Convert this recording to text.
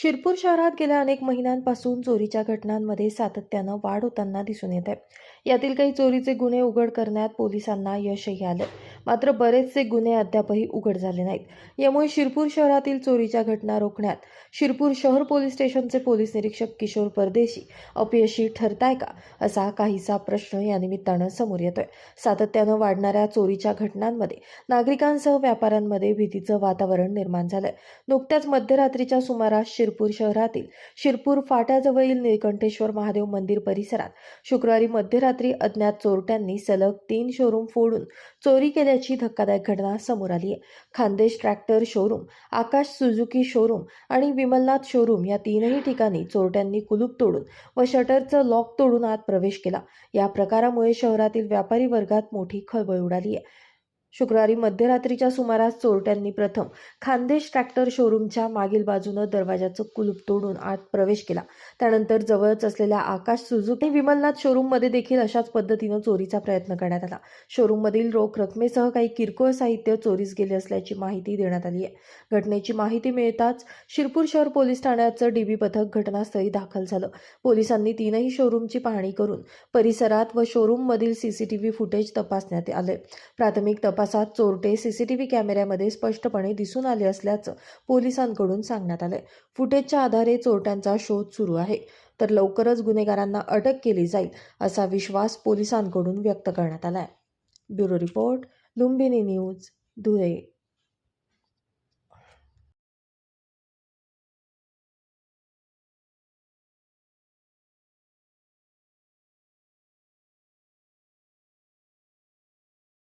शिरपूर शहरात गेल्या अनेक महिन्यांपासून चोरीच्या घटनांमध्ये सातत्यानं वाढ होताना दिसून येत आहे. यातील काही चोरीचे गुन्हे उघड करण्यात पोलिसांना यशही आलं. मात्र बरेचसे गुन्हे अद्यापही उघड झाले नाहीत. यामुळे शिरपूर शहरातील चोरीच्या घटना रोखण्यात शिरपूर शहर पोलीस स्टेशनचे पोलीस निरीक्षक किशोर परदेशी अपयशी ठरताय का असा काहीसा प्रश्न या निमित्तानं समोर येतोय. सातत्यानं वाढणाऱ्या चोरीच्या घटनांमध्ये नागरिकांसह व्यापाऱ्यांमध्ये भीतीचं वातावरण निर्माण झालंय. नुकत्याच मध्यरात्रीच्या सुमारास शिरपूर शहरातील शिरपूर फाट्याजवळील निळकंठेश्वर महादेव मंदिर परिसरात शुक्रवारी मध्यरात्री अज्ञात चोरट्यांनी सलग तीन शोरूम फोडून चोरी केल्याची धक्कादायक घटना समोर आली आहे Khandesh tractor showroom Akash Suzuki showroom आणि विमलनाथ शोरूम या तीनही ठिकाणी चोरट्यांनी कुलूप तोडून व शटरचं लॉक तोडून आत प्रवेश केला. या प्रकारामुळे शहरातील व्यापारी वर्गात मोठी खळबळ उडाली आहे शुक्रवारी मध्यरात्रीच्या सुमारास चोरट्यांनी प्रथम खानदेश ट्रॅक्टर शोरूमच्या मागील बाजूनं दरवाजाचं कुलूप तोडून आत प्रवेश केला. त्यानंतर जवळच असलेल्या आकाश सुझुकी विमलनाथ शोरूममध्ये देखील अशाच पद्धतीनं चोरीचा प्रयत्न करण्यात आला. शोरूममधील रोख रकमेसह काही किरकोळ साहित्य चोरीस गेले असल्याची माहिती देण्यात आली आहे. घटनेची माहिती मिळताच शिरपूर शहर पोलीस ठाण्याचं डीबी पथक घटनास्थळी दाखल झालं. पोलिसांनी तीनही शोरूमची पाहणी करून परिसरात व शोरूममधील सीसीटीव्ही फुटेज तपासण्यात आले प्राथमिक तपासात चोरटे सीसीटीव्ही कॅमेऱ्यामध्ये स्पष्टपणे दिसून आले असल्याचं पोलिसांकडून सांगण्यात आलंय. फुटेजच्या आधारे चोरट्यांचा शोध सुरू आहे. तर लवकरच गुन्हेगारांना अटक केली जाईल असा विश्वास पोलिसांकडून व्यक्त करण्यात आलाय. Bureau report Lumbini news Dhule.